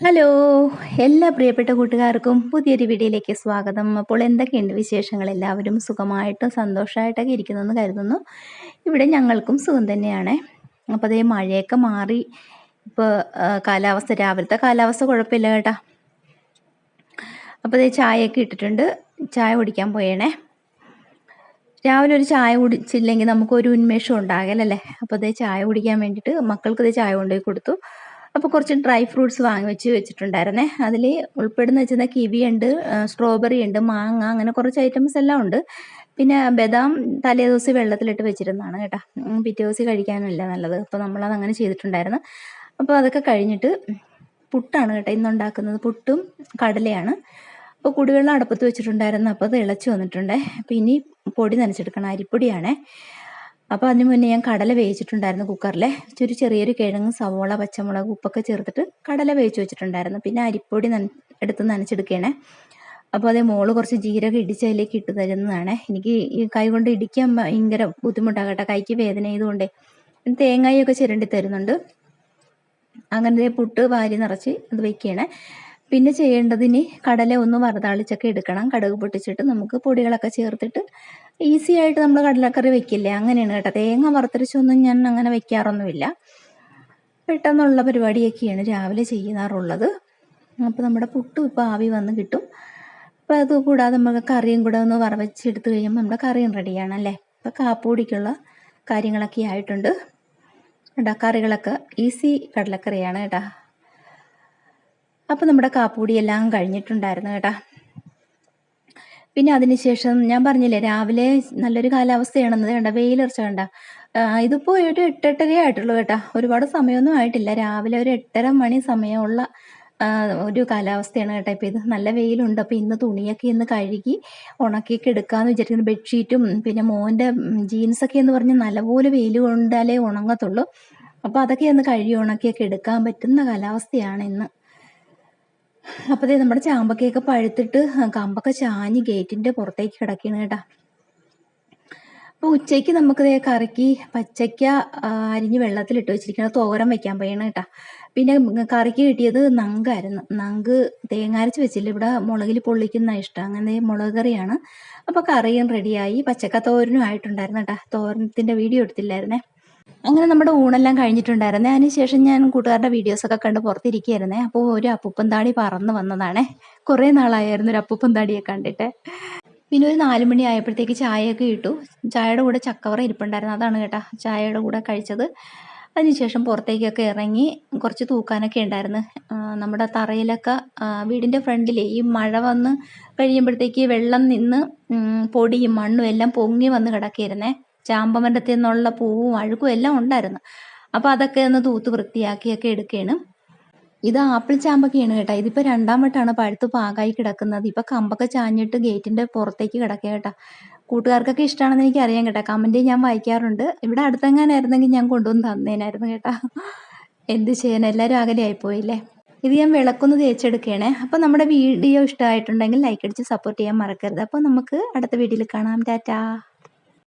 Hello എല്ലാ പ്രിയപ്പെട്ട കൂട്ടുകാർക്കും പുതിയൊരു വീഡിയോയിലേക്ക് സ്വാഗതം. അപ്പോൾ എന്തൊക്കെയുണ്ട് വിശേഷങ്ങൾ? എല്ലാവരും സുഖമായിട്ടും സന്തോഷമായിട്ടൊക്കെ ഇരിക്കുന്നെന്ന് കരുതുന്നു. ഇവിടെ ഞങ്ങൾക്കും സുഖം തന്നെയാണ്. അപ്പോൾ അതേ മഴയൊക്കെ മാറി. ഇപ്പോൾ കാലാവസ്ഥ രാവിലത്തെ കാലാവസ്ഥ കുഴപ്പമില്ല കേട്ടാ. അപ്പോൾ അതേ ചായയൊക്കെ ഇട്ടിട്ടുണ്ട്. ചായ കുടിക്കാൻ പോയേണേ. രാവിലെ ഒരു ചായ കുടിച്ചില്ലെങ്കിൽ നമുക്കൊരു ഉന്മേഷം ഉണ്ടാകലല്ലേ? അപ്പോൾ അതേ ചായ കുടിക്കാൻ വേണ്ടിയിട്ട് മക്കൾക്ക് ഇതേ ചായ കൊണ്ടുപോയി കൊടുത്തു. അപ്പോൾ കുറച്ച് ഡ്രൈ ഫ്രൂട്ട്സ് വാങ്ങി വെച്ച് വെച്ചിട്ടുണ്ടായിരുന്നേ. അതിൽ ഉൾപ്പെടുന്ന വെച്ചാൽ കിവി ഉണ്ട് സ്ട്രോബെറി ഉണ്ട് മാങ്ങ അങ്ങനെ കുറച്ച് ഐറ്റംസ് എല്ലാം ഉണ്ട്. പിന്നെ ബദാം തലേ ദിവസം വെള്ളത്തിലിട്ട് വെച്ചിരുന്നതാണ് കേട്ടോ. പിറ്റേ ദിവസം കഴിക്കാനല്ല നല്ലത്. അപ്പോൾ നമ്മളത് അങ്ങനെ ചെയ്തിട്ടുണ്ടായിരുന്നു. അപ്പോൾ അതൊക്കെ കഴിഞ്ഞിട്ട് പുട്ടാണ് കേട്ടോ ഇന്നുണ്ടാക്കുന്നത് പുട്ടും കടലയാണ്. അപ്പോൾ കുടിവെള്ളം അടുപ്പത്ത് വെച്ചിട്ടുണ്ടായിരുന്നു. അപ്പോൾ അത് ഇളച്ച് വന്നിട്ടുണ്ടേ. അപ്പോൾ ഇനി പൊടി നനച്ചെടുക്കണം. അരിപ്പൊടിയാണേ. അപ്പോൾ അതിനു മുന്നേ ഞാൻ കടല വേവിച്ചിട്ടുണ്ടായിരുന്നു കുക്കറിൽ ഒരു ചെറിയൊരു കിഴങ്ങ് സവോള പച്ചമുളക് ഉപ്പൊക്കെ ചേർത്തിട്ട് കടല വേവിച്ച് വെച്ചിട്ടുണ്ടായിരുന്നു. പിന്നെ അരിപ്പൊടി എടുത്ത് നനച്ചെടുക്കണേ അപ്പോൾ അതേ മോൾ കുറച്ച് ജീരകം ഇടിച്ചതിലേക്ക് ഇട്ട് തരുന്നതാണ്. എനിക്ക് ഈ കൈ കൊണ്ട് ഇടിക്കാൻ ഭയങ്കര ബുദ്ധിമുട്ടാകട്ടെ. കൈക്ക് വേദന പിന്നെ തേങ്ങയൊക്കെ ചിരണ്ടി തരുന്നുണ്ട്. അങ്ങനെ പുട്ട് വാരി നിറച്ച് അത് വെക്കുകയാണ് പിന്നെ ചെയ്യേണ്ടതിന് കടല ഒന്ന് വറുതാളിച്ചൊക്കെ എടുക്കണം. കടുക് പൊട്ടിച്ചിട്ട് നമുക്ക് പൊടികളൊക്കെ ചേർത്തിട്ട് ഈസി ആയിട്ട് നമ്മൾ കടലക്കറി വെക്കില്ലേ? അങ്ങനെയാണ് കേട്ടോ. തേങ്ങ വറുത്തരച്ചൊന്നും ഞാൻ അങ്ങനെ വെക്കാറൊന്നുമില്ല. പെട്ടെന്നുള്ള പരിപാടിയൊക്കെയാണ് രാവിലെ ചെയ്യാറുള്ളത് അപ്പോൾ നമ്മുടെ പുട്ടും ഇപ്പോൾ ആവി വന്ന് കിട്ടും. അപ്പോൾ അത് കൂടാതെ നമുക്ക് കറിയും കൂടെ ഒന്ന് വറവച്ചെടുത്ത് കഴിയുമ്പോൾ നമ്മുടെ കറിയും റെഡിയാണ് അല്ലേ അപ്പോൾ കാപ്പൂടിക്കുള്ള കാര്യങ്ങളൊക്കെ ആയിട്ടുണ്ട്. കേട്ടോ കറികളൊക്കെ ഈസി കടലക്കറിയാണ് കേട്ടോ. അപ്പോൾ നമ്മുടെ കാപ്പൂടി എല്ലാം കഴിഞ്ഞിട്ടുണ്ടായിരുന്നു കേട്ടോ. പിന്നെ അതിനുശേഷം ഞാൻ പറഞ്ഞില്ലേ രാവിലെ നല്ലൊരു കാലാവസ്ഥയാണെന്നത് കണ്ട വെയിലർച്ച കണ്ട. ഇതിപ്പോൾ ഒരു എട്ടെട്ടര ആയിട്ടുള്ളൂ കേട്ടാ. ഒരുപാട് സമയമൊന്നും ആയിട്ടില്ല. രാവിലെ ഒരു എട്ടര മണി സമയമുള്ള ഒരു കാലാവസ്ഥയാണ് കേട്ടോ ഇപ്പോൾ ഇത്. നല്ല വെയിലുണ്ട്. അപ്പോൾ ഇന്ന് തുണിയൊക്കെ ഇന്ന് കഴുകി ഉണക്കിയൊക്കെ എടുക്കാമെന്ന് വിചാരിക്കുന്നു. ബെഡ്ഷീറ്റും പിന്നെ മോന്റെ ജീൻസ് ഒക്കെ എന്ന് പറഞ്ഞ് നല്ലപോലെ വെയിൽ കൊണ്ടാലേ ഉണങ്ങത്തുള്ളൂ. അപ്പോൾ അതൊക്കെ ഒന്ന് കഴുകി ഉണക്കിയൊക്കെ എടുക്കാൻ പറ്റുന്ന കാലാവസ്ഥയാണ് ഇന്ന്. അപ്പതേ നമ്മുടെ ചാമ്പക്കയൊക്കെ പഴുത്തിട്ട് കമ്പൊക്കെ ചാഞ്ഞ് ഗേറ്റിന്റെ പുറത്തേക്ക് കിടക്കുകയാണ് കേട്ടാ. അപ്പോൾ ഉച്ചയ്ക്ക് നമുക്ക് കറിക്ക് പച്ചയ്ക്ക അരിഞ്ഞ് വെള്ളത്തിലിട്ട് വെച്ചിരിക്കണം തോരൻ വെക്കാൻ പോയാണ് കേട്ടാ. പിന്നെ കറിക്ക് കിട്ടിയത് നങ്കായിരുന്നു. നങ്ക് തേങ്ങാരച്ച് വെച്ചില്ല. ഇവിടെ മുളകിൽ പൊള്ളിക്കുന്ന ഇഷ്ടം. അങ്ങനെ മുളക് കറിയാണ്. അപ്പോൾ കറിയും റെഡിയായി പച്ചക്ക തോരനും ആയിട്ടുണ്ടായിരുന്നു കേട്ടാ. തോരനത്തിന്റെ വീഡിയോ എടുത്തില്ലായിരുന്നേ. അങ്ങനെ നമ്മുടെ ഊണെല്ലാം കഴിഞ്ഞിട്ടുണ്ടായിരുന്നേ. അതിനുശേഷം ഞാൻ കൂട്ടുകാരുടെ വീഡിയോസൊക്കെ കണ്ട് പുറത്തിരിക്കുകയായിരുന്നേ. അപ്പോൾ ഒരു അപ്പൂപ്പൻ താടി പറന്ന് വന്നതാണേ. കുറേ നാളായിരുന്നു ഒരു അപ്പൂപ്പൻ താടിയെ കണ്ടിട്ട്. പിന്നെ ഒരു നാല് മണി ആയപ്പോഴത്തേക്ക് ചായയൊക്കെ ഇട്ടു. ചായയുടെ കൂടെ ചക്കവറ ഇരിപ്പുണ്ടായിരുന്നു. അതാണ് കേട്ടോ ചായയുടെ കൂടെ കഴിച്ചത്. അതിനുശേഷം പുറത്തേക്കൊക്കെ ഇറങ്ങി കുറച്ച് തൂക്കാനൊക്കെ ഉണ്ടായിരുന്നു. നമ്മുടെ തറയിലൊക്കെ വീടിന്റെ ഫ്രണ്ടിൽ ഈ മഴ വന്ന് കഴിയുമ്പോഴത്തേക്ക് വെള്ളം നിന്ന് പൊടിയും മണ്ണും എല്ലാം പൊങ്ങി വന്ന് കിടക്കിയിരുന്നേ ചാമ്പമരത്തിൽ നിന്നുള്ള പൂവും അഴുക്കും എല്ലാം ഉണ്ടായിരുന്നു. അപ്പോൾ അതൊക്കെ ഒന്ന് തൂത്ത് വൃത്തിയാക്കിയൊക്കെ എടുക്കുകയാണ് ഇത് ആപ്പിൾ ചാമ്പൊക്കെയാണ് കേട്ടോ. ഇതിപ്പോ രണ്ടാം വട്ടാണ് പഴുത്ത് പാകായി കിടക്കുന്നത്. ഇപ്പൊ കമ്പൊക്കെ ചാഞ്ഞിട്ട് ഗേറ്റിന്റെ പുറത്തേക്ക് കിടക്കുക കേട്ടോ. കൂട്ടുകാർക്കൊക്കെ ഇഷ്ടമാണെന്ന് എനിക്ക് അറിയാം കേട്ടോ. കമന്റ് ഞാൻ വായിക്കാറുണ്ട്. ഇവിടെ അടുത്തെങ്ങാനായിരുന്നെങ്കിൽ ഞാൻ കൊണ്ടുവന്ന് തന്നേനായിരുന്നു കേട്ടോ. എന്ത് ചെയ്യാൻ? എല്ലാവരും അകലെയായിപ്പോയില്ലേ ഇത് ഞാൻ വിളക്കൊന്ന് തേച്ചെടുക്കുകയാണേ അപ്പോൾ നമ്മുടെ വീഡിയോ ഇഷ്ടമായിട്ടുണ്ടെങ്കിൽ ലൈക്ക് അടിച്ച് സപ്പോർട്ട് ചെയ്യാൻ മറക്കരുത്. അപ്പോൾ നമുക്ക് അടുത്ത വീഡിയോയിൽ കാണാം. ടാറ്റാ.